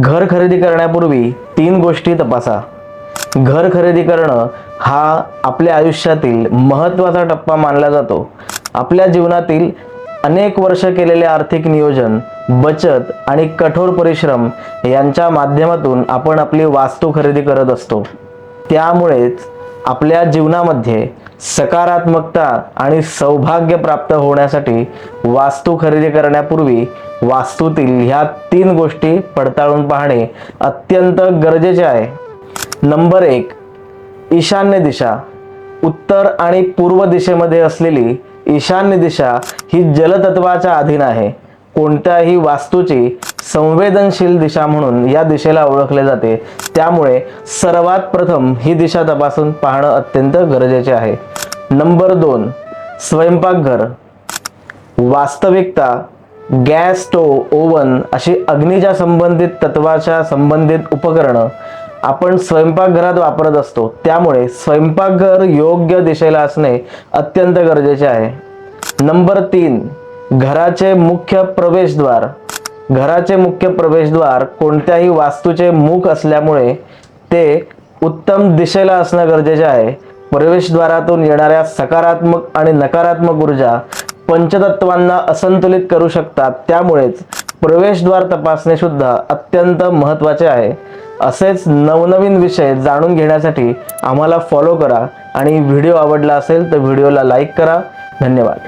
घर खरेदी करण्यापूर्वी तीन गोष्टी तपासा. घर खरेदी करणं हा आपल्या आयुष्यातील महत्त्वाचा टप्पा मानला जातो. आपल्या जीवनातील अनेक वर्ष केलेले आर्थिक नियोजन बचत आणि कठोर परिश्रम यांच्या माध्यमातून आपण आपली वास्तू खरेदी करत असतो. त्यामुळेच आपल्या जीवनामध्ये सकारात्मकता आणि सौभाग्य प्राप्त होण्यासाठी वास्तू खरेदी करण्यापूर्वी वास्तूतील ह्या तीन गोष्टी पडताळून पाहणे अत्यंत गरजेचे आहे. नंबर एक ईशान्य दिशा. उत्तर आणि पूर्व दिशेमध्ये असलेली ईशान्य दिशा ही जलतत्वाच्या अधीन आहे. कोणत्याही वास्तूची संवेदनशील दिशा म्हणून या दिशेला ओळखले जाते. त्यामुळे सर्वात प्रथम ही दिशा तपासून पाहणं अत्यंत गरजेचे आहे. नंबर दोन स्वयंपाकघर. वास्तविकता गॅस स्टोव ओव्हन अशी अग्नीच्या संबंधित तत्वाच्या संबंधित उपकरणं आपण स्वयंपाकघरात वापरत असतो. त्यामुळे स्वयंपाकघर योग्य दिशेला असणे अत्यंत गरजेचे आहे. नंबर तीन घराचे मुख्य प्रवेशद्वार. घराचे मुख्य प्रवेशद्वार कोणत्याही वास्तूचे मुख असल्यामुळे ते उत्तम दिशेला असणं गरजेचे आहे. प्रवेशद्वारातून येणाऱ्या सकारात्मक आणि नकारात्मक ऊर्जा पंचतत्वांना असंतुलित करू शकतात. त्यामुळेच प्रवेशद्वार तपासणे सुद्धा अत्यंत महत्त्वाचे आहे. असेच नवनवीन विषय जाणून घेण्यासाठी आम्हाला फॉलो करा आणि व्हिडिओ आवडला असेल तर व्हिडिओला लाईक करा. धन्यवाद.